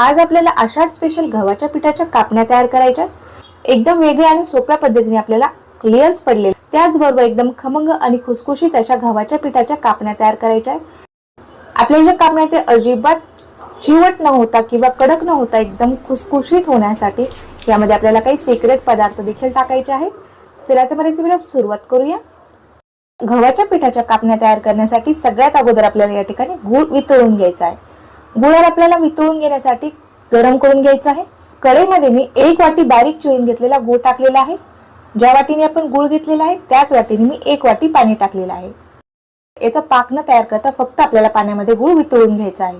आज आपल्याला आषाढ स्पेशल गव्हाच्या पिठाच्या कापण्या तयार करायच्या एकदम वेगळ्या आणि सोप्या पद्धतीने आपल्याला क्लिअर्स पडले त्याचबरोबर एकदम खमंग आणि खुसखुशीत अशा गव्हाच्या पिठाच्या कापण्या तयार करायच्या आपल्या ज्या कापण्या ते अजिबात चिवट न होता किंवा कडक न होता एकदम खुसखुशीत होण्यासाठी यामध्ये आपल्याला काही सिक्रेट पदार्थ देखील टाकायचे आहेत. चला तर रेसिपीला सुरुवात करूया. गव्हाच्या पिठाच्या कापण्या तयार करण्यासाठी सगळ्यात अगोदर आपल्याला या ठिकाणी गूळ वितळून घ्यायचा आहे. गुळाला आपल्याला वितळून घेण्यासाठी गरम करून घ्यायचं आहे. कढईमध्ये मी एक वाटी बारीक चिरून घेतलेला गूळ टाकलेला आहे. ज्या वाटीने आपण गूळ घेतलेला आहे त्याच वाटीने मी एक वाटी पाणी टाकलेलं आहे. याचा पाक न तयार करता फक्त आपल्याला पाण्यामध्ये गूळ वितळून घ्यायचा आहे.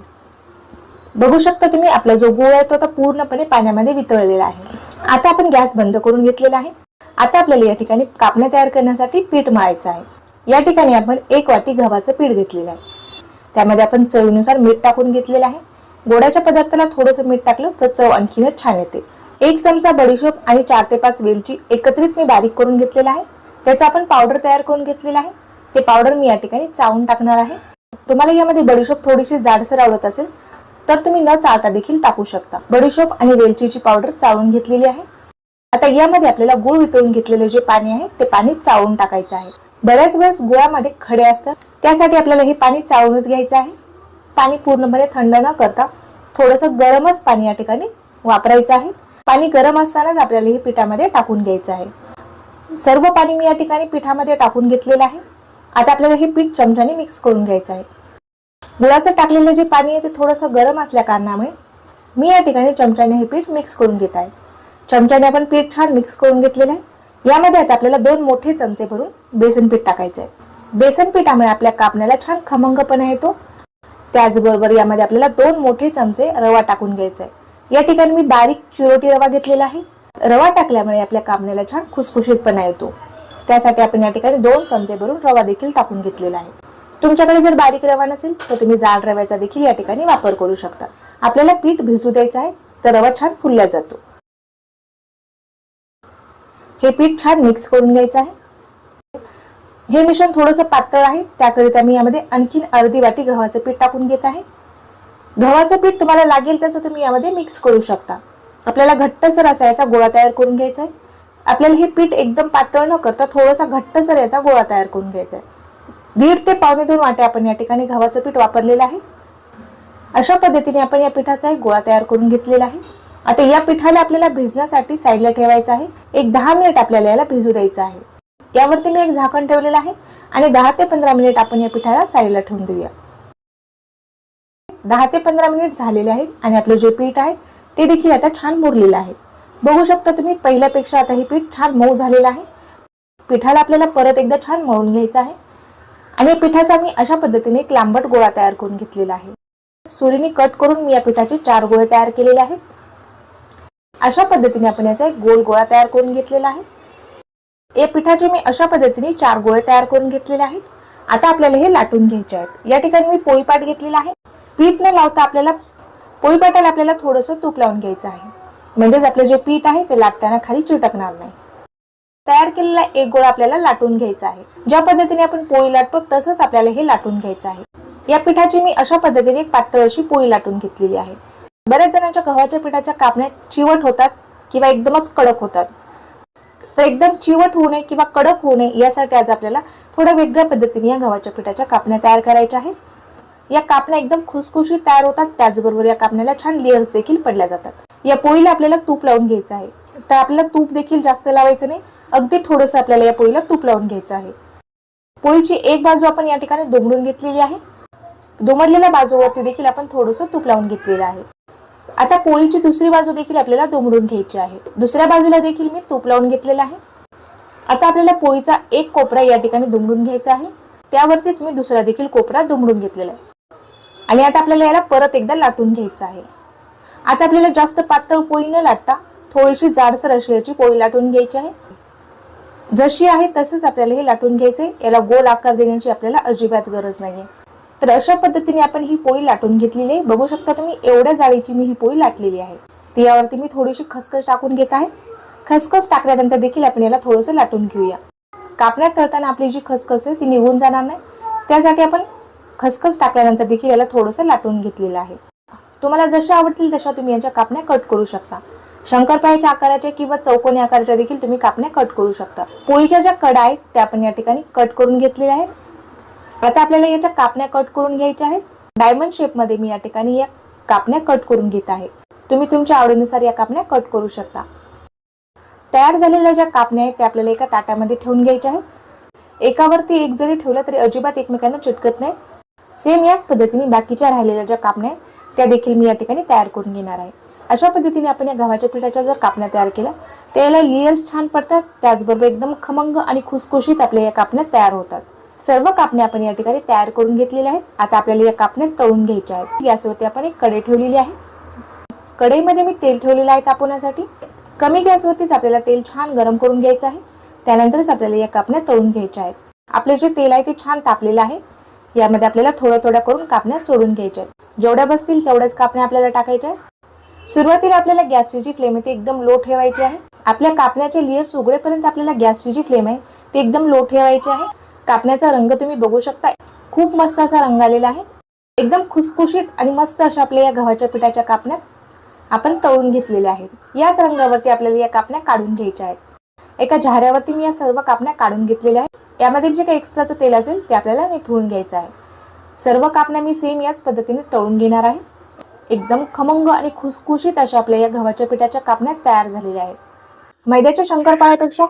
बघू शकता तुम्ही आपला जो गूळ आहे तो आता पूर्णपणे पाण्यामध्ये वितळलेला आहे. आता आपण गॅस बंद करून घेतलेला आहे. आता आपल्याला या ठिकाणी कापण्या तयार करण्यासाठी पीठ मळायचं आहे. या ठिकाणी आपण एक वाटी गव्हाचं पीठ घेतलेलं आहे. त्यामध्ये आपण चवीनुसार मीठ टाकून घेतलेलं आहे. गोड्याच्या पदार्थाला थोडंसं मीठ टाकलं तर चव आणखीनच छान येते. एक चमचा बडीशोप आणि चार ते पाच वेलची एकत्रित मी बारीक करून घेतलेला आहे. त्याचा आपण पावडर तयार करून घेतलेला आहे. ते पावडर मी या ठिकाणी चावून टाकणार आहे. तुम्हाला यामध्ये बडीशोप थोडीशी जाडसर आवडत असेल तर तुम्ही न चाळता देखील टाकू शकता. बडीशोप आणि वेलचीची पावडर चाळून घेतलेली आहे. आता यामध्ये आपल्याला गुळ वितळून घेतलेले जे पाणी आहे ते पाणी चाळून टाकायचं आहे. बऱ्याच वेळेस गुळामध्ये खडे असतात. त्यासाठी आपल्याला हे पाणी चाळूनच घ्यायचं आहे. पाणी पूर्णपणे थंड न करता थोडंसं गरमच पाणी या ठिकाणी वापरायचं आहे. पाणी गरम असतानाच आपल्याला हे पिठामध्ये टाकून घ्यायचं आहे. सर्व पाणी मी या ठिकाणी पिठामध्ये टाकून घेतलेलं आहे. आता आपल्याला हे पीठ चमच्याने मिक्स करून घ्यायचं आहे. गुळाचं टाकलेलं जे पाणी आहे ते थोडंसं गरम असल्या कारणामुळे मी या ठिकाणी चमच्याने हे पीठ मिक्स करून घेत आहे. चमच्याने आपण पीठ छान मिक्स करून घेतलेलं आहे. यामध्ये आता आपल्याला दोन मोठे चमचे भरून बेसन पीठ टाकायचं आहे बेसन पिठामुळे आपल्या कापण्याला छान खमंगपणा येतो. त्याचबरोबर यामध्ये आपल्याला दोन मोठे चमचे रवा टाकून घ्यायचा आहे या ठिकाणी मी बारीक चिरोटी रवा घेतलेला आहे. रवा टाकल्यामुळे आपल्या कापण्याला छान खुसखुशीतपणा येतो. त्यासाठी आपण या ठिकाणी दोन चमचे भरून रवा देखील टाकून घेतलेला आहे. तुमच्याकडे जर बारीक रवा नसेल तर तुम्ही जाड रव्याचा देखील या ठिकाणी वापर करू शकता. आपल्याला पीठ भिजू द्यायचं आहे तर रवा छान फुलला जातो. हे पीठ छान मिक्स करून घ्यायचं आहे. हे मिश्रण थोडंसं पातळ आहे त्याकरिता मी यामध्ये आणखीन अर्धी वाटी गव्हाचं पीठ टाकून घेत आहे. गव्हाचं पीठ तुम्हाला लागेल तसं तुम्ही यामध्ये मिक्स करू शकता. आपल्याला घट्टसर असा याचा गोळा तयार करून घ्यायचा आहे. आपल्याला हे पीठ एकदम पातळ न करता थोडासा घट्टसर याचा गोळा तयार करून घ्यायचा आहे. दीड ते पावणे दोन वाटे आपण या ठिकाणी गव्हाचं पीठ वापरलेलं आहे. अशा पद्धतीने आपण या पिठाचा एक गोळा तयार करून घेतलेला आहे. आता या पिठाला आपल्याला भिजण्यासाठी साईडला ठेवायचं आहे. एक दहा मिनिट आपल्याला याला भिजू द्यायचं आहे. यावरती मी एक झाकण ठेवलेलं आहे आणि दहा ते पंधरा मिनिट आपण या पिठाला साईडला ठेवून देऊया. दहा ते पंधरा मिनिट झालेले आहेत आणि आपलं जे पीठ आहे ते देखील आता छान मुरलेलं आहे. बघू शकता तुम्ही पहिल्यापेक्षा आता हे पीठ छान मऊ झालेलं आहे. पिठाला आपल्याला परत एकदा छान मळून घ्यायचं आहे. आणि या पिठाचा मी अशा पद्धतीने एक लांबट गोळा तयार करून घेतलेला आहे. सुरीने कट करून मी या पिठाचे चार गोळे तयार केलेले आहेत. अशा पद्धतीने आपण याचा एक गोल गोळा तयार करून घेतलेला आहे. या पिठाचे मी अशा पद्धतीने चार गोळे तयार करून घेतलेले आहेत. आता आपल्याला हे लाटून घ्यायचे आहेत. या ठिकाणी मी पोळीपाट घेतलेला आहे. पीठ न लावता आपल्याला पोळीपाटाला आपल्याला थोडंसं तूप लावून घ्यायचं आहे. म्हणजेच आपलं जे पीठ आहे ते लाटताना खाली चिटकणार नाही. तयार केलेला एक गोळा आपल्याला लाटून घ्यायचा आहे. ज्या पद्धतीने आपण पोळी लाटतो तसंच आपल्याला हे लाटून घ्यायचं आहे. या पिठाची मी अशा पद्धतीने एक पातळ अशी पोळी लाटून घेतलेली आहे. बऱ्याच जणांच्या गव्हाच्या पिठाच्या कापण्या चिवट होतात किंवा एकदमच कडक होतात. तर एकदम चिवट होऊ नये किंवा कडक होऊ नये यासाठी आज आपल्याला थोड्या वेगळ्या पद्धतीने या गव्हाच्या पिठाच्या कापण्या तयार करायच्या आहेत. या कापण्या एकदम खुसखुशीत तयार होतात. त्याचबरोबर या कापण्याला छान लेअर्स देखील पडल्या जातात. या पोळीला आपल्याला तूप लावून घ्यायचं आहे. तर आपल्याला तूप देखील जास्त लावायचं नाही. अगदी थोडंसं आपल्याला या पोळीला तूप लावून घ्यायचं आहे. पोळीची एक बाजू आपण या ठिकाणी दोमडून घेतलेली आहे. दुमडलेल्या बाजूवरती देखील आपण थोडंसं तूप लावून घेतलेलं आहे. आता पोळीची दुसरी बाजू देखील आपल्याला दुमडून घ्यायची आहे. दुसऱ्या बाजूला देखील मी तूप लावून घेतलेलं आहे. आता आपल्याला पोळीचा एक कोपरा या ठिकाणी दुमडून घ्यायचा आहे. त्यावरतीच मी दुसरा देखील कोपरा दुमडून घेतलेला आहे. आणि आता आपल्याला याला परत एकदा लाटून घ्यायचं आहे. आता आपल्याला जास्त पातळ पोळी न लाटता थोडीशी जाडसर अशी याची पोळी लाटून घ्यायची आहे. जशी आहे तसेच आपल्याला हे लाटून घ्यायचे. याला गोल आकार देण्याची आपल्याला अजिबात गरज नाहीये. तर अशा पद्धतीने आपण ही पोळी लाटून घेतलेली आहे. बघू शकता तुम्ही एवढ्या जाळीची मी ही पोळी लाटलेली आहे. त्यावरती मी थोडीशी खसखस टाकून घेत आहे. खसखस टाकल्यानंतर देखील आपण याला थोडंसं लाटून घेऊया. कापण्यात तळताना आपली जी खसखस आहे ती निघून जाणार नाही. त्यासाठी आपण खसखस टाकल्यानंतर देखील याला थोडंसं लाटून घेतलेलं आहे. तुम्हाला जशा आवडतील तशा तुम्ही यांच्या कापण्या कट करू शकता. शंकरपाळीच्या आकाराच्या किंवा चौकोनी आकाराच्या देखील तुम्ही कापण्या कट करू शकता. पोळीच्या ज्या कडा आहेत त्या आपण या ठिकाणी कट करून घेतलेल्या आहेत. आता आपल्याला याच्या कापण्या कट करून घ्यायच्या आहेत. डायमंड शेपमध्ये मी या ठिकाणी या कापण्या कट करून घेत आहे. तुम्ही तुमच्या आवडीनुसार या कापण्या कट करू शकता. तयार झालेल्या ज्या कापण्या आहेत त्या आपल्याला एका ताटामध्ये ठेवून घ्यायच्या आहेत. एकावरती एक जरी ठेवलं तरी अजिबात एकमेकांना चिटकत नाही. सेम याच पद्धतीने बाकीच्या राहिलेल्या ज्या कापण्या आहेत त्या देखील मी या ठिकाणी तयार करून घेणार आहे. अशा पद्धतीने आपण या गव्हाच्या पिठाच्या जर कापण्या तयार केल्या त्याला लेयर्स छान पडतात. त्याचबरोबर एकदम खमंग आणि खुसखुशीत आपल्या या कापण्या तयार होतात. सर्व कापण्या आपण या ठिकाणी तयार करून घेतलेल्या आहेत. आता आपल्याला या कापण्या तळून घ्यायच्या आहेत. गॅसवरती आपण एक कढई ठेवलेली आहे. कढईमध्ये मी तेल ठेवलेलं आहे तापवण्यासाठी. कमी गॅसवरतीच आपल्याला तेल छान गरम करून घ्यायचं आहे. त्यानंतरच आपल्याला या कापण्या तळून घ्यायच्या आहेत. आपले जे तेल आहे ते छान तापलेलं आहे. यामध्ये आपल्याला थोड्या थोड्या करून कापण्या सोडून घ्यायच्या आहेत. जेवढ्या बसतील तेवढ्याच कापण्या आपल्याला टाकायच्या आहेत. सुरुवातीला आपल्याला गॅसची जी फ्लेम आहे ती एकदम लो ठेवायची आहे. आपल्या कापण्याचे लेयर्स उघडेपर्यंत आपल्याला गॅसची जी फ्लेम आहे ती एकदम लो ठेवायची आहे. कापण्याचा रंग तुम्ही बघू शकता. खूप मस्त असा रंग आलेला आहे. एकदम खुसखुशीत आणि मस्त अशा आपल्या या गव्हाच्या पिठाच्या कापण्यात आपण तळून घेतलेल्या आहेत. याच रंगावरती आपल्याला या कापण्या काढून घ्यायच्या आहेत. एका झाऱ्यावरती मी या सर्व कापण्या काढून घेतलेल्या आहेत. यामध्ये जे काही एक्स्ट्राचं तेल असेल ते आपल्याला निथळून घ्यायचं आहे. सर्व कापण्या मी सेम याच पद्धतीने तळून घेणार आहे. एकदम खमंग आणि खुसखुशीत अशा आपल्या या गव्हाच्या पिठाच्या कापण्या तयार झालेल्या आहेत. मैद्याच्या शंकरपाळ्यापेक्षा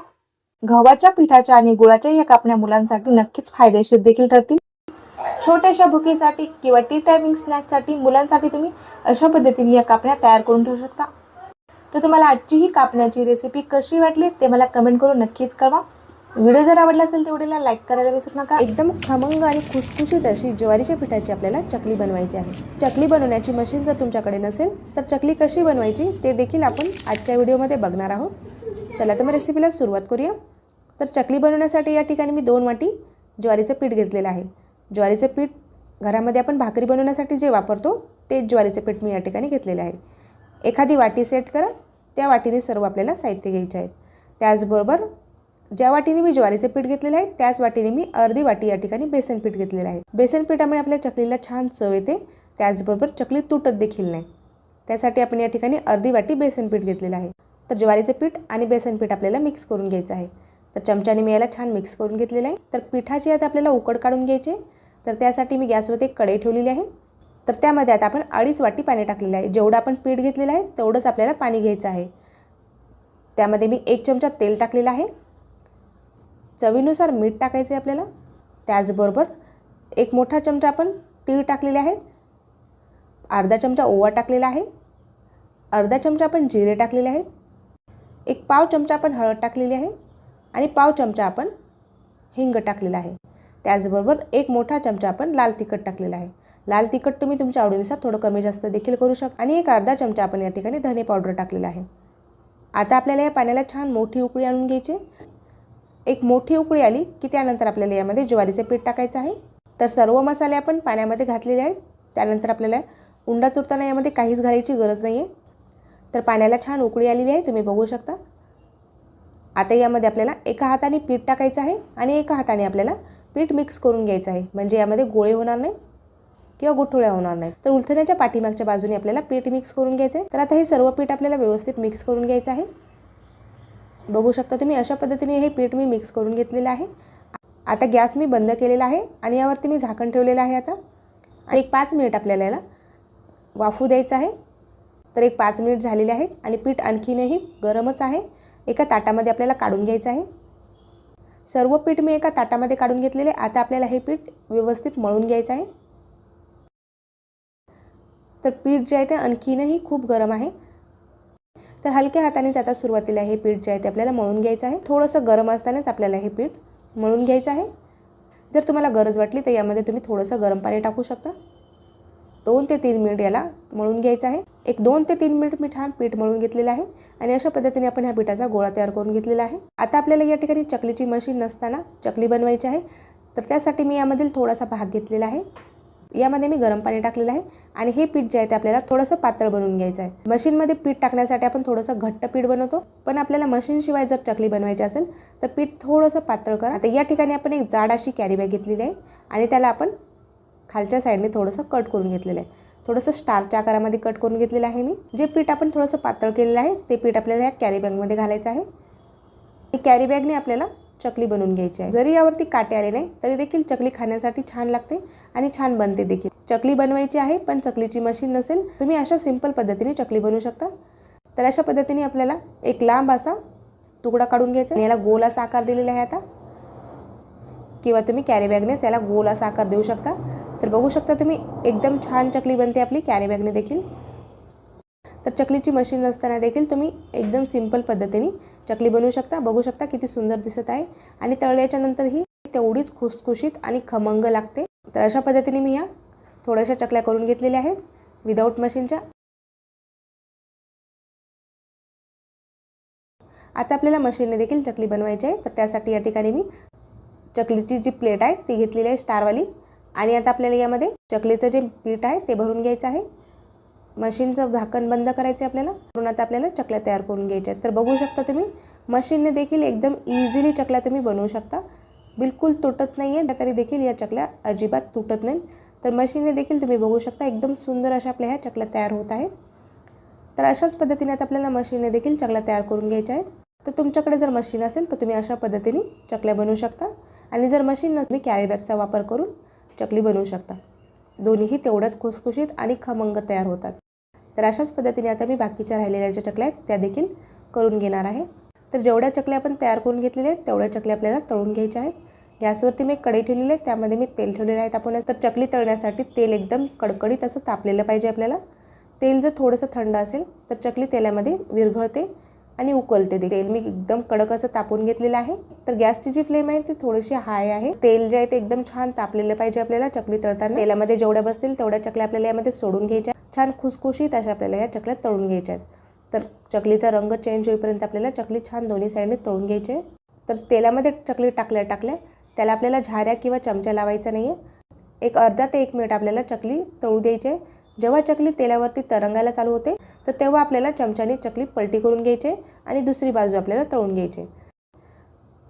गव्हाच्या पिठाच्या आणि गुळाच्या या कापण्या मुलांसाठी नक्कीच फायदेशीर देखील ठरतील. छोट्याशा भुकीसाठी किंवा टी टायमिंग स्नॅक्ससाठी मुलांसाठी तुम्ही अशा पद्धतीने या कापण्या तयार करून ठेवू शकता. तर तुम्हाला आजची ही कापण्याची रेसिपी कशी वाटली ते मला कमेंट करून नक्कीच कळवा. व्हिडिओ जर आवडला असेल तेवढीला लाईक करायला विसरू नका. एकदम खमंग आणि खुसखुशीत अशी ज्वारीच्या पिठाची आपल्याला चकली बनवायची आहे. चकली बनवण्याची मशीन जर तुमच्याकडे नसेल तर चकली कशी बनवायची ते देखील आपण आजच्या व्हिडिओमध्ये बघणार आहोत. चला तर मग रेसिपीला सुरुवात करूया. तर चकली बनवण्यासाठी या ठिकाणी मी दोन वाटी ज्वारीचं पीठ घेतलेलं आहे. ज्वारीचं पीठ घरामध्ये आपण भाकरी बनवण्यासाठी जे वापरतो ते ज्वारीचं पीठ मी या ठिकाणी घेतलेलं आहे. एखादी वाटी सेट करा त्या वाटीने सर्व आपल्याला साहित्य घ्यायचे आहेत त्याचबरोबर ज्या वाटीने मी ज्वारीचे पीठ घेतलेलं आहे त्याच वाटीने मी अर्धी वाटी या ठिकाणी बेसन पीठ घेतलेलं आहे. बेसन पीठामुळे आपल्या चकलीला छान चव येते. त्याचबरोबर चकली तुटत देखील नाही. त्यासाठी आपण या ठिकाणी अर्धी वाटी बेसन पीठ घेतलेलं आहे. तर ज्वारीचे पीठ आणि बेसन पीठ आपल्याला मिक्स करून घ्यायचं आहे. तर चमच्याने मी याला छान मिक्स करून घेतलेलं आहे. तर पिठाची आता आपल्याला उकड काढून घ्यायची. तर त्यासाठी मी गॅसवरती एक कढई ठेवलेली आहे. तर त्यामध्ये आता आपण अडीच वाटी पाणी टाकलेलं आहे. जेवढं आपण पीठ घेतलेलं आहे तेवढंच आपल्याला पाणी घ्यायचं आहे. त्यामध्ये मी एक चमचा तेल टाकलेलं आहे. चवीनुसार मीठ टाकायचं आहे आपल्याला. त्याचबरोबर एक मोठा चमचा आपण तीळ टाकलेले आहे. अर्धा चमचा ओवा टाकलेला आहे. अर्धा चमचा आपण जिरे टाकलेले आहेत. एक पाव चमचा आपण हळद टाकलेली आहे आणि पाव चमचा आपण हिंग टाकलेला आहे. त्याचबरोबर एक मोठा चमचा आपण लाल तिखट टाकलेला आहे. लाल तिखट तुम्ही तुमच्या आवडीनुसार थोडं कमी जास्त देखील करू शकता आणि एक अर्धा चमचा आपण या ठिकाणी धने पावडर टाकलेला आहे. आता आपल्याला या पाण्याला छान मोठी उकळी आणून घ्यायची एक मोठी उकळी आली की त्यानंतर आपल्याला यामध्ये ज्वारीचे पीठ टाकायचं आहे. तर सर्व मसाले आपण पाण्यामध्ये घातलेले आहेत. त्यानंतर आपल्याला उंडा चुरताना यामध्ये काहीच घालायची गरज नाही आहे तर पाण्याला छान उकळी आलेली आहे तुम्ही बघू शकता. आता यामध्ये आपल्याला एका हाताने पीठ टाकायचं आहे आणि एका हाताने आपल्याला पीठ मिक्स करून घ्यायचं आहे. म्हणजे यामध्ये गोळे होणार नाही किंवा गोठोळ्या होणार नाही. तर उलथण्याच्या पाठीमागच्या बाजूने आपल्याला पीठ मिक्स करून घ्यायचं आहे. तर आता हे सर्व पीठ आपल्याला व्यवस्थित मिक्स करून घ्यायचं आहे. बघू शकता तुम्ही अशा पद्धतीने हे पीठ मी मिक्स करून घेतलेलं आहे. आता गॅस मी बंद केलेला आहे आणि यावरती मी झाकण ठेवलेलं आहे आता. आणि एक पाच मिनिट आपल्याला याला वाफू द्यायचं आहे. तर एक पाच मिनिट झालेले आहेत आणि पीठ आणखीनही गरमच आहे. एका ताटामध्ये आपल्याला काढून घ्यायचं आहे. सर्व पीठ मी एका ताटामध्ये काढून घेतलेले. आता आपल्याला हे पीठ व्यवस्थित मळून घ्यायचं आहे. तर पीठ जे आहे ते आणखीनही खूप गरम आहे. तर हलक्या हातानेच आता सुरुवातीला हे पीठ जे आहे ते आपल्याला मळून घ्यायचं आहे. थोडंसं गरम असतानाच आपल्याला हे पीठ मळून घ्यायचं आहे. जर तुम्हाला गरज वाटली तर यामध्ये तुम्ही थोडंसं गरम पाणी टाकू शकता. दोन ते तीन मिनिट याला मळून घ्यायचं आहे. एक दोन ते तीन मिनिट मी छान पीठ मळून घेतलेलं आहे आणि अशा पद्धतीने आपण ह्या पिठाचा गोळा तयार करून घेतलेला आहे. आता आपल्याला या ठिकाणी चकलीची मशीन नसताना चकली बनवायची आहे. तर त्यासाठी मी यामधील थोडासा भाग घेतलेला आहे. यामध्ये मी गरम पाणी टाकलेलं आहे आणि हे पीठ जे आहे ते आपल्याला थोडंसं पातळ बनवून घ्यायचं आहे. मशीनमध्ये पीठ टाकण्यासाठी आपण थोडंसं घट्ट पीठ बनवतो. पण आपल्याला मशीनशिवाय जर चकली बनवायची असेल तर पीठ थोडंसं पातळ करा. तर या ठिकाणी आपण एक जाड अशी कॅरी बॅग घेतलेली आहे आणि त्याला आपण खालच्या साईडने थोडंसं कट करून घेतलेलं आहे. थोडंसं स्टारच्या आकारामध्ये कट करून घेतलेलं आहे मी. जे पीठ आपण थोडंसं पातळ केलेलं आहे ते पीठ आपल्याला या कॅरी बॅगमध्ये घालायचं आहे. कॅरी बॅगने आपल्याला चकली बनवून घ्यायची आहे. जरी यावरती काटे आले नाही तरी देखील चकली खाण्यासाठी छान लागते आणि छान बनते देखील. चकली बनवायची आहे पण चकलीची मशीन नसेल तुम्ही अशा सिंपल पद्धतीने चकली बनवू शकता. तर अशा पद्धतीने आपल्याला एक लांब असा तुकडा काढून घ्यायचा याला गोल असा आकार दिलेला आहे आता. किंवा तुम्ही कॅरी बॅगनेच याला गोल असा आकार देऊ शकता. तर बघू शकता तुम्ही एकदम छान चकली बनते आपली कॅरी बॅगने देखील. तर चकलीची मशीन नसताना देखील तुम्ही एकदम सिंपल पद्धतीने चकली बनवू शकता. बघू शकता किती सुंदर दिसत आहे. आणि तळल्याच्या नंतरही तेवढीच खुसखुशीत आणि खमंग लागते. तर अशा पद्धतीने मी ह्या थोड्याशा चकल्या करून घेतलेल्या आहेत. विदाऊट मशीनच्या आता आपल्याला मशीनने देखील चकली बनवायची आहे. तर त्यासाठी या ठिकाणी मी चकलीची जी प्लेट आहे ती घेतलेली आहे स्टारवाली. आणि आता आपल्याला यामध्ये चकलीचं जे पीठ आहे ते भरून घ्यायचं आहे. मशीनचं झाकण बंद करायचं आहे आपल्याला. म्हणून आता आपल्याला चकल्या तयार करून घ्यायच्या आहेत. तर बघू शकता तुम्ही मशीनने देखील एकदम इझिली चकल्या तुम्ही बनवू शकता. बिलकुल तुटत नाही आहे तरी देखील या चकल्या अजिबात तुटत नाहीत. तर मशीनने देखील तुम्ही बघू शकता एकदम सुंदर अशा आपल्या ह्या चकल्या तयार होत आहेत. तर अशाच पद्धतीने आता आपल्याला मशीनने देखील चकल्या तयार करून घ्यायच्या आहेत. तर तुमच्याकडे जर मशीन असेल तर तुम्ही अशा पद्धतीने चकल्या बनवू शकता. आणि जर मशीन नसेल तुम्ही वापर करून चकली बनवू शकता. दोन्हीही तेवढ्याच खुसखुशीत आणि खमंग तयार होतात. तर अशाच पद्धतीने आता मी बाकीच्या राहिलेल्या ज्या चकल्या आहेत त्या देखील करून घेणार आहे. तर जेवढ्या चकल्या आपण तयार करून घेतलेल्या आहेत तेवढ्या चकल्या आपल्याला तळून घ्यायच्या आहेत. गॅसवरती मी कढई ठेवलेली आहे त्यामध्ये मी तेल ठेवलेलं आहे. आपण तर चकली तळण्यासाठी तेल एकदम कडकडीत असं तापलेलं पाहिजे आपल्याला. तेल जर थोडंसं थंड असेल तर चकली तेलामध्ये विरघळते. आणि उकलते ते. तेल मी एकदम कडक असं तापून घेतलेलं आहे. तर गॅसची जी फ्लेम आहे ती थोडीशी हाय आहे. तेल जे आहे ते एकदम छान तापलेलं पाहिजे आपल्याला चकली तळताना. तेलामध्ये जेवढ्या बसतील तेवढ्या चकल्या आपल्याला यामध्ये सोडून घ्यायच्या छान खुसखुशीत अशा आपल्याला या चकल्या तळून घ्यायच्या आहेत. तर चकलीचा रंग चेंज होईपर्यंत आपल्याला चकली छान दोन्ही साईडने तळून घ्यायची आहे. तर तेलामध्ये चकली टाकल्या टाकल्या त्याला आपल्याला झाऱ्या किंवा चमचा लावायचा नाही आहे एक अर्धा ते एक मिनिट आपल्याला चकली तळू द्यायची आहे. जेव्हा चकली तेलावरती तरंगायला चालू होते तर तेव्हा आपल्याला चमच्याने चकली पलटी करून घ्यायची आणि दुसरी बाजू आपल्याला तळून घ्यायची.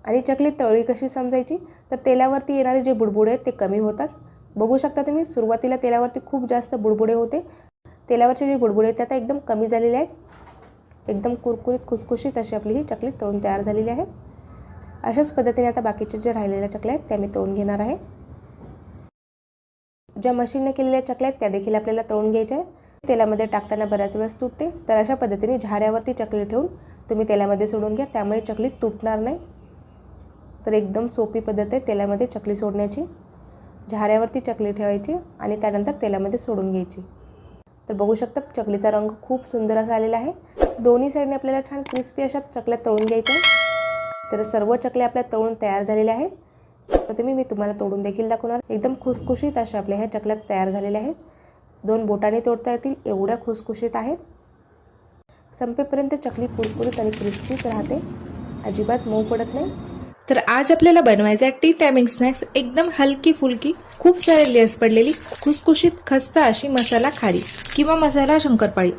आणि चकली तळी कशी समजायची? तर तेलावरती येणारे जे बुडबुडे आहेत ते कमी होतात. बघू शकता तुम्ही सुरुवातीला तेलावरती खूप जास्त बुडबुडे होते. तेलावरचे जे बुडबुडे आहेत ते आता एकदम कमी झालेले आहेत. एकदम कुरकुरीत खुसखुशीत अशी आपली ही चकली तळून तयार झालेली आहे. अशाच पद्धतीने आता बाकीचे जे राहिलेल्या चकल्या आहेत त्या मी तळून घेणार आहे. ज्या मशीनने केलेल्या चकल्या आहेत त्या देखील आपल्याला तळून घ्यायच्या आहे तेलामध्ये टाकताना बऱ्याच वेळेस तुटते. तर अशा पद्धतीने झाऱ्यावरती चकली ठेवून तुम्ही तेलामध्ये सोडून घ्या. त्यामुळे चकली तुटणार नाही. तर एकदम सोपी पद्धत आहे तेलामध्ये चकली सोडण्याची. झाऱ्यावरती चकली ठेवायची आणि त्यानंतर तेलामध्ये सोडून घ्यायची. तर बघू शकता चकलीचा रंग खूप सुंदर असा आलेला आहे. दोन्ही साईडने आपल्याला छान क्रिस्पी अशा चकल्या तळून घ्यायच्या तर सर्व चकल्या आपल्या तळून तयार झालेल्या आहेत. तर तुम्ही मी तुम्हाला तोडून देखील दाखवणार. एकदम खुसखुशीत अशा आपल्या ह्या चकल्या तयार झालेल्या आहेत. दोन बोटाने तोडता येतील एवढ्या खुसखुशीत आहेत. संपेपर्यंत चकली कुरकुरीत आणि क्रिस्पीत राहते. अजिबात मऊ पडत नाही. तर आज आपल्याला बनवायचं आहे टी टायमिंग स्नॅक्स एकदम हलकी फुलकी खूप सारे लेस पडलेली खुसखुशीत खस्ता अशी मसाला खारी किंवा मसाला शंकरपाळी.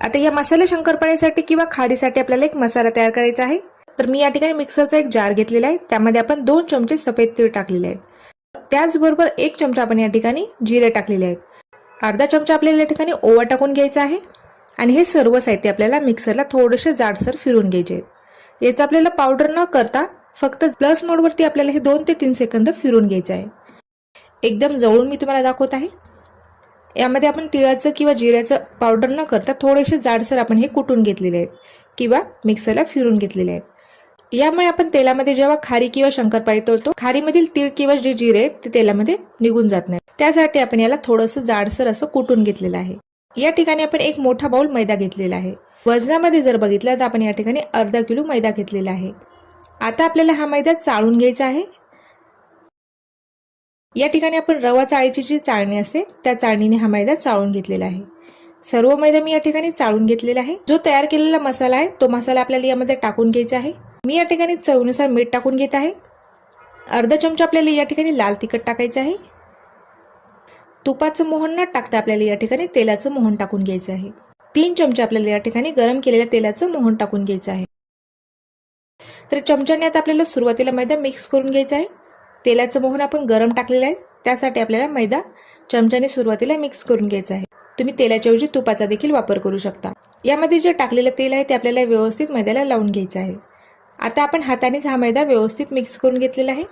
आता या मसाला शंकरपाळीसाठी किंवा खारीसाठी आपल्याला एक मसाला तयार करायचा आहे. तर मी या ठिकाणी मिक्सरचा एक जार घेतलेला आहे. त्यामध्ये आपण दोन चमचे सफेद तीळ टाकलेले आहेत. त्याचबरोबर एक चमचा आपण या ठिकाणी जिरे टाकलेले आहेत. अर्धा चमचा आपल्याला या ठिकाणी ओवा टाकून घ्यायचा आहे. आणि हे सर्व साहित्य आपल्याला मिक्सरला थोडेसे जाडसर फिरून घ्यायचे आहेत. याचं आपल्याला पावडर न करता फक्त प्लस मोडवरती आपल्याला हे दोन ते तीन सेकंद फिरून घ्यायचं आहे. एकदम जवळून मी तुम्हाला दाखवत आहे. यामध्ये आपण तिळाचं किंवा जिऱ्याचं पावडर न करता थोडेसे जाडसर आपण हे कुटून घेतलेले आहेत. किंवा मिक्सरला फिरून घेतलेले आहेत. यामुळे आपण तेलामध्ये जेव्हा खारी किंवा शंकरपाळी तळतो खारीमधील तीळ किंवा जे जिरे आहेत ते तेलामध्ये निघून जात नाही. त्यासाठी आपण याला थोडंसं जाडसर असं कुटून घेतलेलं आहे. या ठिकाणी आपण एक मोठा बाउल मैदा घेतलेला आहे. वजनामध्ये जर बघितलं तर आपण या ठिकाणी अर्धा किलो मैदा घेतलेला आहे. आता आपल्याला हा मैदा चाळून घ्यायचा आहे. या ठिकाणी आपण रवा चाळीची जी चाळणी असते त्या चाळणीने हा मैदा चाळून घेतलेला आहे. सर्व मैदा मी या ठिकाणी चाळून घेतलेला आहे. जो तयार केलेला मसाला आहे तो मसाला आपल्याला यामध्ये टाकून घ्यायचा आहे. मी या ठिकाणी चवीनुसार मीठ टाकून घेत आहे. अर्धा चमचा आपल्याला या ठिकाणी लाल तिखट टाकायचं आहे. तुपाचं मोहन न टाकता आपल्याला या ठिकाणी तेलाचं मोहन टाकून घ्यायचं आहे. तीन चमचे आपल्याला या ठिकाणी गरम केलेल्या तेलाचं मोहन टाकून घ्यायचं आहे. तर चमच्याने आता आपल्याला सुरुवातीला मैदा मिक्स करून घ्यायचा आहे. तेलाचं मोहन आपण गरम टाकलेलं आहे. त्यासाठी आपल्याला मैदा चमच्याने सुरुवातीला मिक्स करून घ्यायचा आहे. तुम्ही तेलाच्याऐवजी तुपाचा देखील वापर करू शकता. यामध्ये जे टाकलेलं तेल आहे ते आपल्याला व्यवस्थित मैद्याला लावून घ्यायचं आहे. आता आपण हातानेच हा मैदा व्यवस्थित मिक्स करून घेतलेला आहे.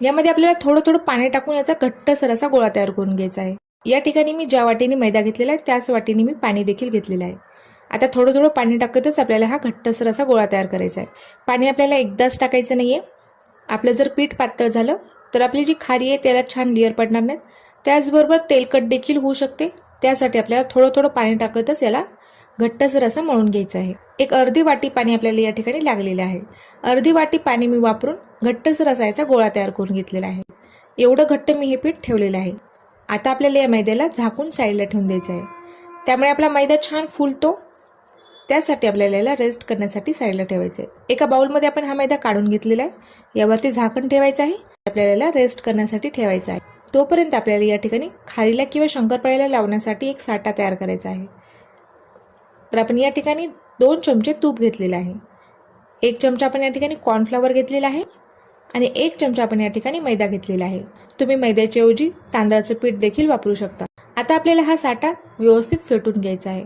यामध्ये आपल्याला थोडं थोडं पाणी टाकून याचा घट्टसर असा गोळा तयार करून घ्यायचा आहे. या ठिकाणी मी ज्या वाटीने मैदा घेतलेला आहे त्याच वाटीने मी पाणी देखील घेतलेलं आहे. आता थोडं थोडं पाणी टाकतच आपल्याला हा घट्टसर असा गोळा तयार करायचा आहे. पाणी आपल्याला एकदाच टाकायचं नाही आहे आपलं जर पीठ पातळ झालं तर आपली जी खारी आहे त्याला छान लेअर पडणार नाहीत. त्याचबरोबर तेलकट देखील होऊ शकते. त्यासाठी आपल्याला थोडं थोडं पाणी टाकतच याला घट्टसर असं मळून घ्यायचं आहे. एक अर्धी वाटी पाणी आपल्याला या ठिकाणी लागलेलं आहे. अर्धी वाटी पाणी मी वापरून घट्टसर असायचा गोळा तयार करून घेतलेला आहे. एवढं घट्ट मी हे पीठ ठेवलेलं आहे. आता आपल्याला या मैद्याला झाकून साईडला ठेवून द्यायचं आहे. त्यामुळे आपला मैदा छान फुलतो. त्यासाठी आपल्याला याला रेस्ट करण्यासाठी साईडला ठेवायचं आहे. एका बाउलमध्ये आपण हा मैदा काढून घेतलेला आहे. यावरती झाकण ठेवायचं आहे. आपल्याला याला रेस्ट करण्यासाठी ठेवायचं आहे. तोपर्यंत आपल्याला या ठिकाणी खारीला किंवा शंकरपाळीला लावण्यासाठी एक साठा तयार करायचा आहे. तर आपण या ठिकाणी दोन चमचे तूप घेतलेलं आहे. एक चमचा आपण या ठिकाणी कॉर्नफ्लॉवर घेतलेला आहे आणि एक चमचा आपण या ठिकाणी मैदा घेतलेला आहे. तुम्ही मैद्याच्या ऐवजी तांदळाचं पीठ देखील वापरू शकता. आता आपल्याला हा साठा व्यवस्थित फेटून घ्यायचा आहे.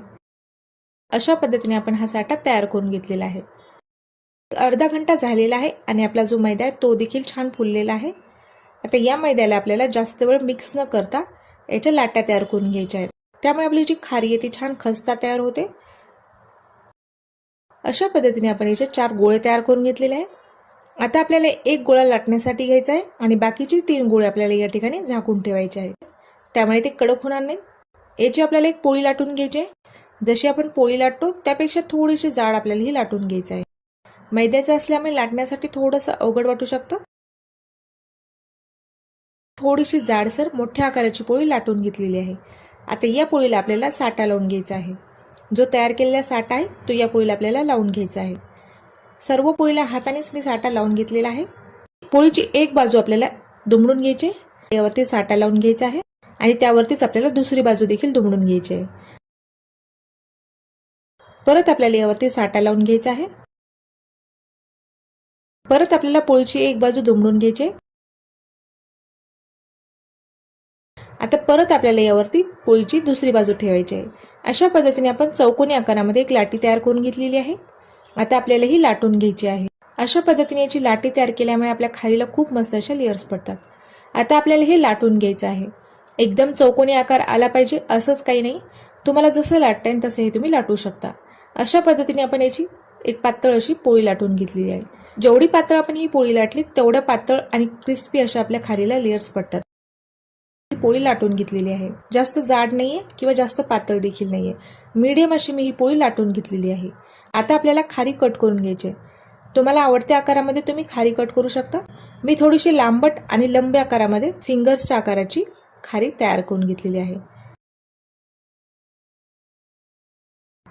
अशा पद्धतीने आपण हा साठा तयार करून घेतलेला आहे. अर्धा घंटा झालेला आहे आणि आपला जो मैदा आहे तो देखील छान फुललेला आहे. आता या मैद्याला आपल्याला जास्त वेळ मिक्स न करता याच्या लाट्या तयार करून घ्यायच्या आहेत. त्यामुळे आपली जी खारी आहे ती छान खस्ता तयार होते. अशा पद्धतीने आपण याचे चार गोळे तयार करून घेतलेले आहेत. आता आपल्याला एक गोळा लाटण्यासाठी घ्यायचा आहे आणि बाकीचे तीन गोळे आपल्याला या ठिकाणी झाकून ठेवायचे आहेत. त्यामुळे ते कडक होणार नाहीत. याची आपल्याला एक पोळी लाटून घ्यायची आहे. जशी आपण पोळी लाटतो त्यापेक्षा थोडीशी जाड आपल्याला ही लाटून घ्यायचं आहे. मैद्याचं असल्यामुळे लाटण्यासाठी थोडंसं अवघड वाटू शकतं. थोडीशी जाडसर मोठ्या आकाराची पोळी लाटून घेतलेली आहे. आता या पोळीला आपल्याला साठा लावून घ्यायचा आहे. जो तयार केलेला साठा आहे तो या पोळीला आपल्याला लावून घ्यायचा आहे. सर्व पोळीला हातानेच मी साठा लावून घेतलेला आहे. पोळीची एक बाजू आपल्याला दुमडून घ्यायची आहे. यावरती साठा लावून घ्यायचा आहे. आणि त्यावरतीच आपल्याला दुसरी बाजू देखील दुमडून घ्यायची आहे. परत आपल्याला यावरती साठा लावून घ्यायचा आहे. परत आपल्याला पोळीची एक बाजू दुमडून घ्यायची आता परत आपल्याला यावरती पोळीची दुसरी बाजू ठेवायची आहे. अशा पद्धतीने आपण चौकोनी आकारामध्ये एक लाटी तयार करून घेतलेली आहे. आता आपल्याला ही लाटून घ्यायची आहे. अशा पद्धतीने याची लाटी तयार केल्यामुळे आपल्या खालीला खूप मस्त अशा लेअर्स पडतात. आता आपल्याला हे लाटून घ्यायचं आहे. एकदम चौकोनी आकार आला पाहिजे असंच काही नाही. तुम्हाला जसं लाटता येईल तसं हे तुम्ही लाटू शकता. अशा पद्धतीने आपण याची एक पातळ अशी पोळी लाटून घेतलेली आहे. जेवढी पातळ आपण ही पोळी लाटली तेवढ्या पातळ आणि क्रिस्पी अशा आपल्या खारीला लेअर्स पडतात. पोळी लाटून घेतलेली आहे. जास्त जाड नाही आहे किंवा जास्त पातळ देखील नाही आहे मीडियम अशी मी ही पोळी लाटून घेतलेली आहे. आता आपल्याला खारी कट करून घ्यायची आहे. तुम्हाला आवडत्या आकारामध्ये तुम्ही खारी कट करू शकता. मी थोडीशी लांबट आणि लंब्या आकारामध्ये फिंगर्सच्या आकाराची खारी तयार करून घेतलेली आहे.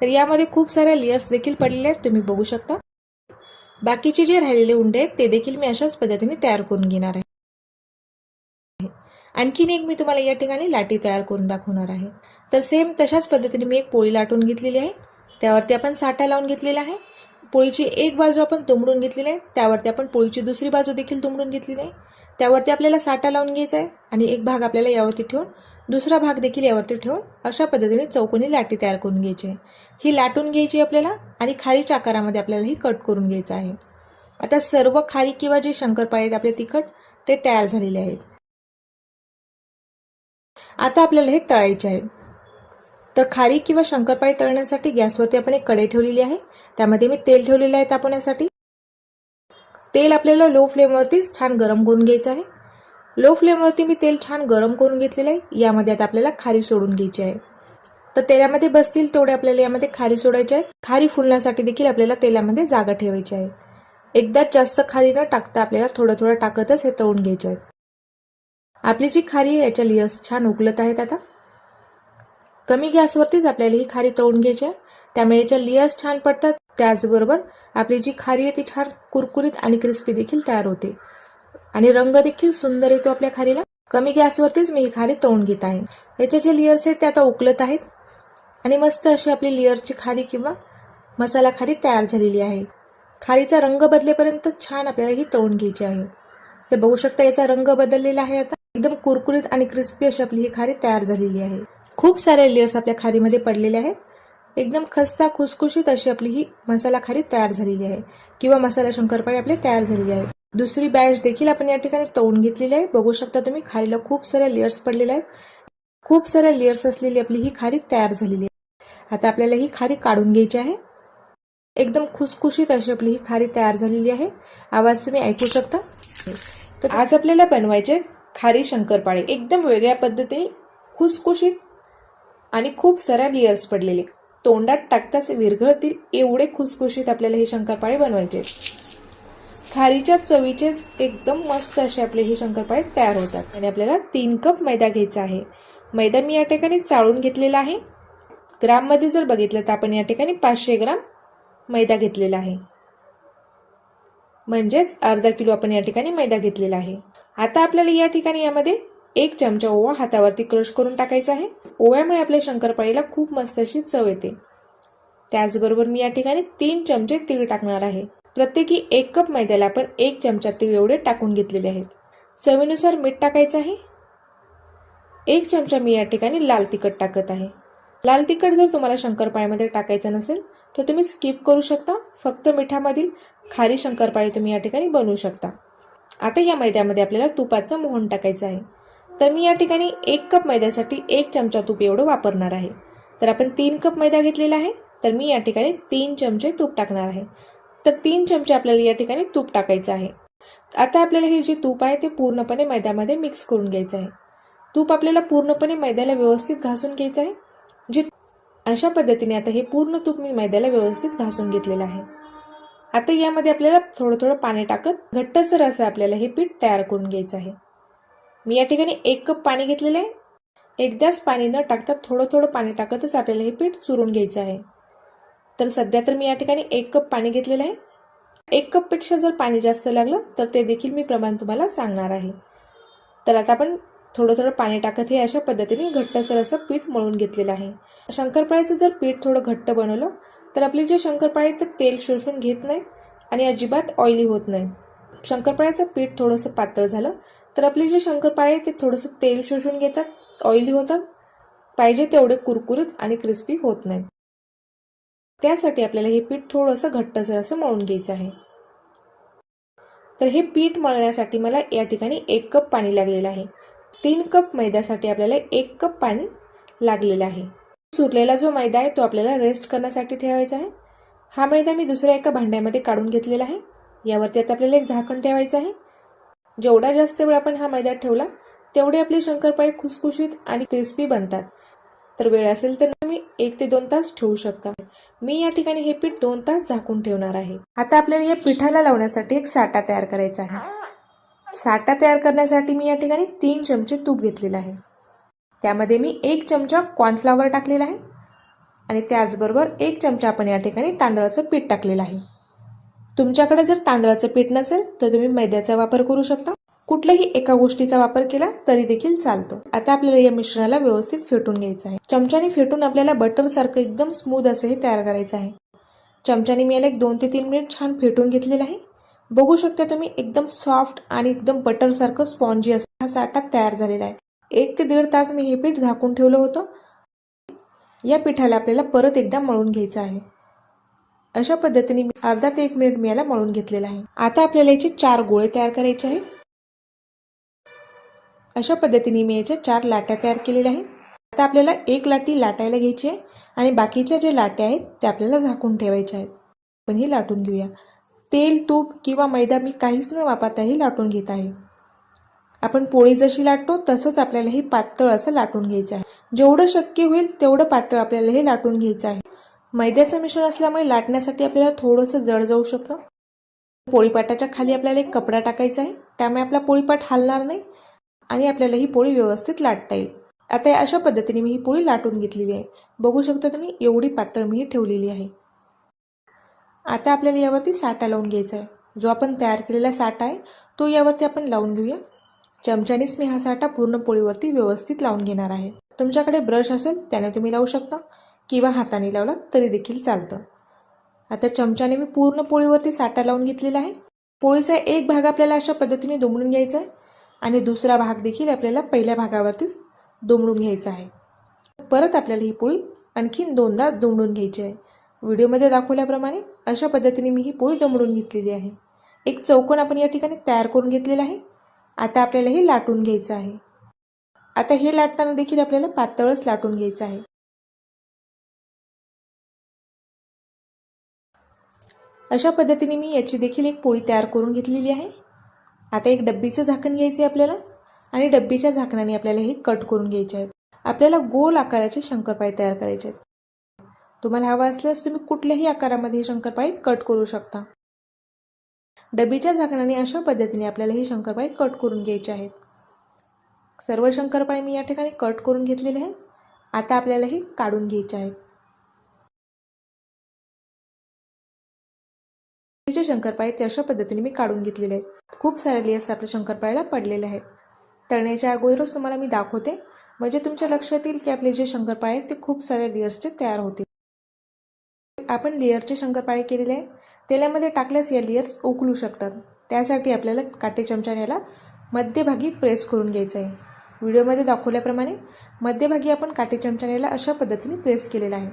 तर यामध्ये खूप साऱ्या लेयर्स देखील पडलेले आहेत तुम्ही बघू शकता. बाकीचे जे राहिलेले उंडे आहेत ते देखील मी अशाच पद्धतीने तयार करून घेणार आहे. आणखीन एक मी तुम्हाला या ठिकाणी लाटी तयार करून दाखवणार आहे. तर सेम तशाच पद्धतीने मी एक पोळी लाटून घेतलेली आहे. त्यावरती आपण साठा लावून घेतलेला आहे. पोळीची एक बाजू आपण दुमडून घेतलेली आहे. त्यावरती आपण पोळीची दुसरी बाजू देखील दुमडून घेतलेली आहे. त्यावरती आपल्याला साठा लावून घ्यायचा आहे आणि एक भाग आपल्याला यावरती ठेवून दुसरा भाग देखील यावरती ठेवून अशा पद्धतीने चौकोनी लाटी तयार करून घ्यायची आहे. ही लाटून घ्यायची आपल्याला आणि खारीच्या आकारामध्ये आपल्याला ही कट करून घ्यायचं आहे. आता सर्व खारी किंवा जे शंकरपाळे आहेत आपले तिखट ते तयार झालेले आहेत. आता आपल्याला हे तळायचे आहे. तर खारी किंवा शंकरपाळी तळण्यासाठी गॅसवरती आपण एक कढई ठेवलेली आहे. त्यामध्ये मी तेल ठेवलेलं आहे तापवण्यासाठी. तेल आपल्याला लो फ्लेमवरतीच छान गरम करून घ्यायचं आहे. लो फ्लेमवरती मी तेल छान गरम करून घेतलेलं आहे. यामध्ये आता आपल्याला खारी सोडून घ्यायची आहे. तर तेलामध्ये बसतील तेवढे आपल्याला यामध्ये खारी सोडायची आहेत. खारी फुलण्यासाठी देखील आपल्याला तेलामध्ये जागा ठेवायची आहे. एकदाच जास्त खारी न टाकता आपल्याला थोडं थोडं टाकतच हे तळून घ्यायचे आहेत. आपली जी खारी आहे याच्या लियर्स छान उकलत आहेत आता. कमी गॅसवरतीच आपल्याला ही खारी तळून घ्यायची आहे. त्यामुळे याच्या लियर्स छान पडतात. त्याचबरोबर आपली जी खारी आहे ती छान कुरकुरीत आणि क्रिस्पी देखील तयार होते. आणि रंग देखील सुंदर येतो आपल्या खारीला. कमी गॅसवरतीच मी ही खारी तळून घेत आहे. याचे जे लेअर्स आहेत ते आता उकलत आहेत. आणि मस्त अशी आपली लियरची खारी किंवा मसाला खारी तयार झालेली आहे. खारीचा रंग बदलेपर्यंत छान आपल्याला ही तळून घ्यायची आहे. तर बघू शकता याचा रंग बदललेला आहे आता. एकदम कुरकुरीत आणि क्रिस्पी अशी आपली ही खारी तयार झालेली आहे. खूप साऱ्या लेयर्स आपल्या खारीमध्ये पडलेले आहेत. एकदम खस्ता खुसखुशीत अशी आपली ही मसाला खारी तयार झालेली आहे. किंवा मसाला शंकरपाळी आपली तयार झालेली आहे. दुसरी बॅच देखील आपण या ठिकाणी तळून घेतलेली आहे. बघू शकता तुम्ही खारीला खूप साऱ्या लेयर्स पडलेल्या आहेत. खूप साऱ्या लेअर्स असलेली आपली ही खारी तयार झालेली आहे. आता आपल्याला ही खारी काढून घ्यायची आहे. एकदम खुसखुशीत अशी आपली ही खारी तयार झालेली आहे. आवाज तुम्ही ऐकू शकता? तर आज आपल्याला बनवायचे खारी शंकरपाळे एकदम वेगळ्या पद्धतीने खुसखुशीत आणि खूप साऱ्या लेयर्स पडलेले. तोंडात टाकताच विरघळतील एवढे खुसखुशीत आपल्याला हे शंकरपाळे बनवायचे. खारीच्या चवीचेच एकदम मस्त असे आपले हे शंकरपाळे तयार होतात. आणि आपल्याला तीन कप मैदा घ्यायचा आहे. मैदा मी या ठिकाणी चाळून घेतलेला आहे. ग्राममध्ये जर बघितलं तर आपण या ठिकाणी पाचशे ग्राम मैदा घेतलेला आहे. म्हणजेच अर्धा किलो आपण या ठिकाणी मैदा घेतलेला आहे. आता आपल्याला या ठिकाणी यामध्ये एक चमचा ओवा हातावरती क्रश करून टाकायचा आहे. ओव्यामुळे आपल्या शंकरपाळीला खूप मस्त अशी चव येते. त्याचबरोबर मी या ठिकाणी तीन चमचे तीळ टाकणार आहे. प्रत्येकी एक कप मैद्याला आपण एक चमचा तीळ एवढे टाकून घेतलेले आहेत. चवीनुसार मीठ टाकायचं आहे. एक चमचा मी या ठिकाणी लाल तिखट टाकत आहे. लाल तिखट जर तुम्हाला शंकरपाळ्यामध्ये टाकायचं नसेल तर तुम्ही स्किप करू शकता. फक्त मिठामधील खारी शंकरपाळी तुम्ही या ठिकाणी बनवू शकता. आता या मैद्यामध्ये आपल्याला तुपाचं मोहन टाकायचं आहे. तर मी या ठिकाणी एक कप मैद्यासाठी एक चमचा तूप एवढं वापरणार आहे. तर आपण तीन कप मैदा घेतलेला आहे. तर मी या ठिकाणी तीन चमचे तूप टाकणार आहे. तर तीन चमचे आपल्याला या ठिकाणी तूप टाकायचं आहे. आता आपल्याला हे जे तूप आहे ते पूर्णपणे मैद्यामध्ये मिक्स करून घ्यायचं आहे. तूप आपल्याला पूर्णपणे मैद्याला व्यवस्थित घासून घ्यायचं आहे. जे अशा पद्धतीने आता हे पूर्ण तूप मी मैद्याला व्यवस्थित घासून घेतलेलं आहे. आता यामध्ये आपल्याला थोडं थोडं पाणी टाकत घट्टसर असं आपल्याला हे पीठ तयार करून घ्यायचं आहे. मी या ठिकाणी एक कप पाणी घेतलेलं आहे. एकदाच पाणी न टाकता थोडं थोडं पाणी टाकतच आपल्याला हे पीठ चुरून घ्यायचं आहे. तर सध्या तर मी या ठिकाणी एक कप पाणी घेतलेलं आहे. एक कपपेक्षा जर पाणी जास्त लागलं तर ते देखील मी प्रमाण तुम्हाला सांगणार आहे. तर आता आपण थोडं थोडं पाणी टाकत हे अशा पद्धतीने घट्टसर असं पीठ मळून घेतलेलं आहे. शंकरपाळ्याचं जर पीठ थोडं घट्ट बनवलं तर आपले जे शंकरपाळे ते तेल शोषून घेत नाहीत आणि अजिबात ऑइली होत नाही शंकरपाळ्याचं पीठ थोडंसं पातळ झालं तर आपले जे शंकरपाळे ते थोडंसं तेल शोषून घेतात ऑइली होतात. पाहिजे तेवढे कुरकुरीत आणि क्रिस्पी होत नाहीत. त्यासाठी आपल्याला हे पीठ थोडंसं घट्टसर असं मळून घ्यायचं आहे. तर हे पीठ मळण्यासाठी मला या ठिकाणी एक कप पाणी लागलेलं आहे. तीन कप मैद्यासाठी आपल्याला एक कप पाणी लागलेलं आहे. सुरलेला जो मैदा आहे तो आपल्याला रेस्ट करण्यासाठी ठेवायचा आहे. हा मैदा मी दुसऱ्या एका भांड्यामध्ये काढून घेतलेला आहे. यावरती आता आपल्याला एक झाकण ठेवायचं आहे. जेवढा जास्त वेळ आपण हा मैदा ठेवला तेवढे आपले शंकरपाळे खुसखुशीत आणि क्रिस्पी बनतात. तर वेळ असेल तर तुम्ही एक ते दोन तास ठेवू शकता. मी या ठिकाणी हे पीठ दोन तास झाकून ठेवणार आहे. आता आपल्याला या पिठाला लावण्यासाठी एक साठा तयार करायचा आहे. साठा तयार करण्यासाठी मी या ठिकाणी तीन चमचे तूप घेतलेला आहे. त्यामध्ये मी एक चमचा कॉर्नफ्लावर टाकलेला आहे. आणि त्याचबरोबर एक चमचा आपण या ठिकाणी तांदळाचं पीठ टाकलेलं आहे. तुमच्याकडे जर तांदळाचं पीठ नसेल तर तुम्ही मैद्याचा वापर करू शकता. कुठल्याही एका गोष्टीचा वापर केला तरी देखील चालतं. आता आपल्याला या मिश्रणाला व्यवस्थित फेटून घ्यायचं आहे. चमच्याने फेटून आपल्याला बटर सारखं एकदम स्मूथ असं हे तयार करायचं आहे. चमच्याने मी याला एक दोन ते तीन मिनिट छान फेटून घेतलेलं आहे. बघू शकता तुम्ही एकदम सॉफ्ट आणि एकदम बटर सारखं स्पॉन्जी असं हा साठा तयार झालेला आहे. एक ते दीड तास मी हे पीठ झाकून ठेवलं होतं. या पिठाला आपल्याला परत एकदा मळून घ्यायचं आहे. अशा पद्धतीने मी अर्धा ते एक मिनिट मी याला मळून घेतलेला आहे. आता आपल्याला याचे चार गोळे तयार करायचे आहेत. अशा पद्धतीने मी याच्या चार लाट्या तयार केलेल्या आहेत. आता आपल्याला एक लाटी लाटायला घ्यायची आहे आणि बाकीच्या ज्या लाट्या आहेत त्या आपल्याला झाकून ठेवायच्या आहेत. आपण ही लाटून घेऊया. तेल तूप किंवा मैदा मी काहीच न वापरता ही लाटून घेत आहे. आपण पोळी जशी लाटतो तसंच आपल्याला हे पातळ असं लाटून घ्यायचं आहे. जेवढं शक्य होईल तेवढं पातळ आपल्याला हे लाटून घ्यायचं आहे. मैद्याचं मिश्रण असल्यामुळे लाटण्यासाठी आपल्याला थोडंसं जड जाऊ शकतं. पोळीपाटाच्या खाली आपल्याला एक कपडा टाकायचा आहे. त्यामुळे आपला पोळीपाट हलणार नाही आणि आपल्याला ही पोळी व्यवस्थित लाटता येईल. आता अशा पद्धतीने मी ही पोळी लाटून घेतलेली आहे. बघू शकता तुम्ही एवढी पातळ मी ठेवलेली आहे. आता आपल्याला यावरती साठा लावून घ्यायचा आहे. जो आपण तयार केलेला साठा आहे तो यावरती आपण लावून घेऊया. चमच्यानेच मी हा साठा पूर्ण पोळीवरती व्यवस्थित लावून घेणार आहे. तुमच्याकडे ब्रश असेल त्याने तुम्ही लावू शकता. किंवा हाताने लावला तरी देखील चालतं. आता चमच्याने मी पूर्ण पोळीवरती साठा लावून घेतलेला आहे. पोळीचा एक भाग आपल्याला अशा पद्धतीने दुमडून घ्यायचा आहे. आणि दुसरा भाग देखील आपल्याला पहिल्या भागावरतीच दुमडून घ्यायचा आहे. परत आपल्याला ही पोळी आणखीन दोनदा दुमडून घ्यायची आहे. व्हिडिओमध्ये दाखवल्याप्रमाणे अशा पद्धतीने मी ही पोळी दमडून घेतलेली आहे. एक चौकोन आपण या ठिकाणी तयार करून घेतलेला आहे. आता आपल्याला हे लाटून घ्यायचं आहे. आता हे लाटताना देखील आपल्याला पातळच लाटून घ्यायचं आहे. अशा पद्धतीने मी याची देखील एक पोळी तयार करून घेतलेली आहे. आता एक डब्बीचं झाकण घ्यायचे आपल्याला आणि डब्बीच्या झाकणाने आपल्याला हे कट करून घ्यायचे आहेत. आपल्याला गोल आकाराचे शंकरपाळे तयार करायचे आहेत. तुम्हाला हवं असल्यास तुम्ही कुठल्याही आकारामध्ये हे कट करू शकता. डबीच्या झाकणाने अशा पद्धतीने आपल्याला ही शंकरपाळे कट करून घ्यायची आहेत. सर्व शंकरपाळे मी या ठिकाणी कट करून घेतलेले आहेत. आता आपल्याला हे काढून घ्यायचे आहेत. जे शंकरपाळे ते अशा पद्धतीने मी काढून घेतलेले आहेत. खूप साऱ्या लेयर्स आपल्या शंकरपाळ्याला पडलेले आहेत. तळण्याच्या अगोदरच तुम्हाला मी दाखवते. म्हणजे तुमच्या लक्षात येईल की आपले जे शंकरपाळे आहेत ते खूप साऱ्या लेयर्सचे तयार होतील. आपण लेअरचे शंकरपाळे केलेले आहे. तेलामध्ये टाकल्यास या लेअर्स उकलू शकतात. त्यासाठी आपल्याला काटे चमच्याने याला मध्यभागी प्रेस करून घ्यायचं आहे व्हिडिओमध्ये दाखवल्याप्रमाणे मध्यभागी आपण काटे चमच्याने याला अशा पद्धतीने प्रेस केलेला आहे.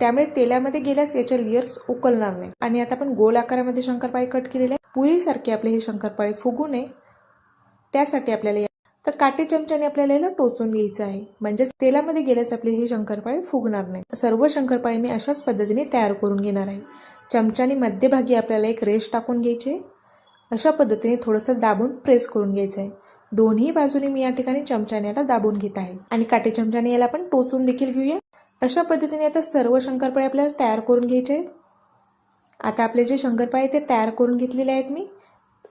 त्यामुळे तेलामध्ये गेल्यास याच्या लेअर्स उकलणार नाही. आणि आता आपण गोल आकारामध्ये शंकरपाळे कट केलेले आहे. पुरीसारखे आपले हे शंकरपाळे फुगू नये. त्यासाठी आपल्याला तर काटे चमच्याने आपल्याला याला टोचून घ्यायचं आहे. म्हणजेच तेलामध्ये गेल्यास आपले हे शंकरपाळे फुगणार नाही. सर्व शंकरपाळे मी अशाच पद्धतीने तयार करून घेणार आहे. चमच्याने मध्यभागी आपल्याला एक रेश टाकून घ्यायचे अशा पद्धतीने थोडंसं दाबून प्रेस करून घ्यायचं आहे. दोन्ही बाजूने मी या ठिकाणी चमच्याने याला दाबून घेत आहे. आणि काटे चमच्याने याला आपण टोचून देखील घेऊया. अशा पद्धतीने आता सर्व शंकरपाळे आपल्याला तयार करून घ्यायचे आहेत. आता आपले जे शंकरपाळे ते तयार करून घेतलेले आहेत मी.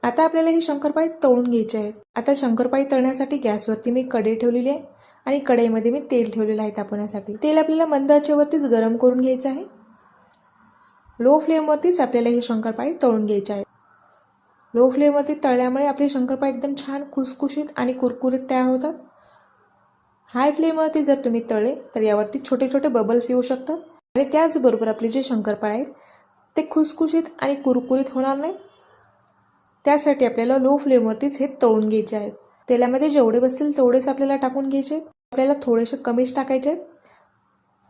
आता आपल्याला हे शंकरपाळी तळून घ्यायचे आहेत. आता शंकरपाळी तळण्यासाठी गॅसवरती मी कढई ठेवलेली आहे आणि कढईमध्ये मी तेल ठेवलेलं आहे तापवण्यासाठी. तेल आपल्याला मंद आचेवरतीच गरम करून घ्यायचं आहे. लो फ्लेमवरतीच आपल्याला हे शंकरपाळी तळून घ्यायची आहे. लो फ्लेमवरती तळल्यामुळे आपली शंकरपाळी एकदम छान खुसखुशीत आणि कुरकुरीत तयार होतात. हाय फ्लेमवरती जर तुम्ही तळले तर यावरती छोटे छोटे बबल्स येऊ शकतात. आणि त्याचबरोबर आपले जे शंकरपाळे आहेत ते खुसखुशीत आणि कुरकुरीत होणार नाही त्यासाठी आपल्याला लो फ्लेमवरतीच हे तळून घ्यायचे आहे. तेलामध्ये जेवढे बसतील तेवढेच आपल्याला टाकून घ्यायचे आपल्याला थोडेसे कमीच टाकायचे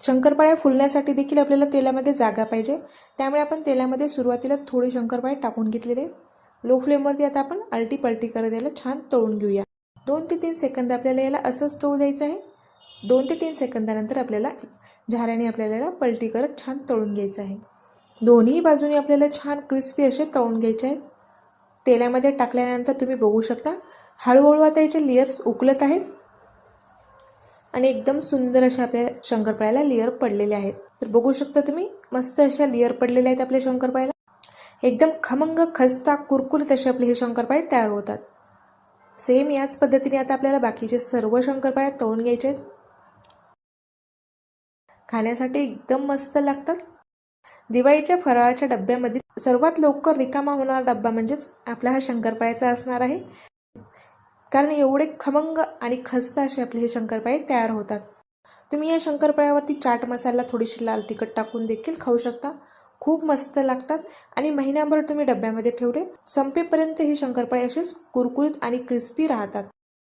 शंकरपाळ्या फुलण्यासाठी देखील आपल्याला तेलामध्ये जागा पाहिजे. त्यामुळे आपण तेलामध्ये सुरुवातीला थोडे शंकरपाळे टाकून घेतलेले आहेत. लो फ्लेमवरती आता आपण आलटी पलटी करत याला छान तळून घेऊया. दोन ते तीन सेकंद आपल्याला याला असंच तळू द्यायचं आहे. दोन ते तीन सेकंदानंतर आपल्याला झाऱ्याने आपल्याला याला पलटी करत छान तळून घ्यायचं आहे. दोन्ही बाजूने आपल्याला छान क्रिस्पी असे तळून घ्यायचे आहेत. तेलामध्ये टाकल्यानंतर तुम्ही बघू शकता. हळूहळू आता याचे लेयर्स उकलत आहेत. आणि एकदम सुंदर अशा आपल्या शंकरपाळ्याला लेअर पडलेले आहेत. तर बघू शकता तुम्ही मस्त अशा लेअर पडलेल्या आहेत आपल्या शंकरपाळ्याला. एकदम खमंग खस्ता कुरकुरीत असे आपले हे शंकरपाळे तयार होतात. सेम याच पद्धतीने आता आपल्याला बाकीचे सर्व शंकरपाळ्या तळून घ्यायचे आहेत. खाण्यासाठी एकदम मस्त लागतात. दिवाळीच्या फराळाच्या डब्यामध्ये सर्वात लवकर रिकामा होणारा डब्बा म्हणजेच आपला हा शंकरपाळ्याचा असणार आहे. कारण एवढे खमंग आणि खस्ता असे आपले हे शंकरपाळे तयार होतात. तुम्ही या शंकरपाळ्यावरती चाट मसाला थोडीशी लाल तिखट टाकून देखील खाऊ शकता. खूप मस्त लागतात आणि महिन्याभर तुम्ही डब्यामध्ये ठेवले संपेपर्यंत हे शंकरपाळे असेच कुरकुरीत आणि क्रिस्पी राहतात.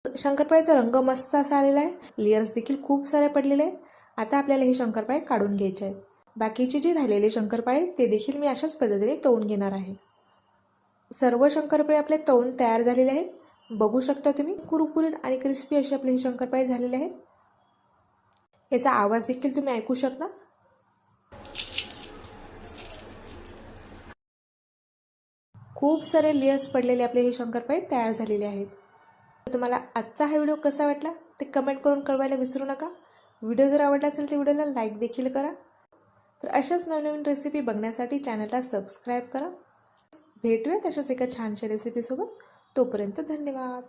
शंकरपाळ्याचा रंग मस्त असा आलेला आहे. लेयर्स देखील खूप सारे पडलेले आहेत. आता आपल्याला हे शंकरपाळे काढून घ्यायचे आहेत. बाकीचे जे राहिलेले शंकरपाळे ते देखील मी अशाच पद्धतीने तळून घेणार आहे. सर्व शंकरपाळे आपले तळून तयार झालेले आहेत. बघू शकता तुम्ही कुरकुरीत आणि क्रिस्पी असे आपले हे शंकरपाळे झालेले आहेत. याचा आवाज देखील तुम्ही ऐकू शकता. खूप सारे लेयर्स पडलेले आपले हे शंकरपाळे तयार झालेले आहेत. तुम्हाला आजचा हा व्हिडिओ कसा वाटला ते कमेंट करून कळवायला विसरू नका. व्हिडिओ जर आवडला असेल तर व्हिडिओला लाईक देखील करा. तर अशाच नवनवीन रेसिपी बघण्यासाठी चॅनलला सबस्क्राईब करा. भेटूया तशाच एका छानशा रेसिपीसोबत तोपर्यंत धन्यवाद.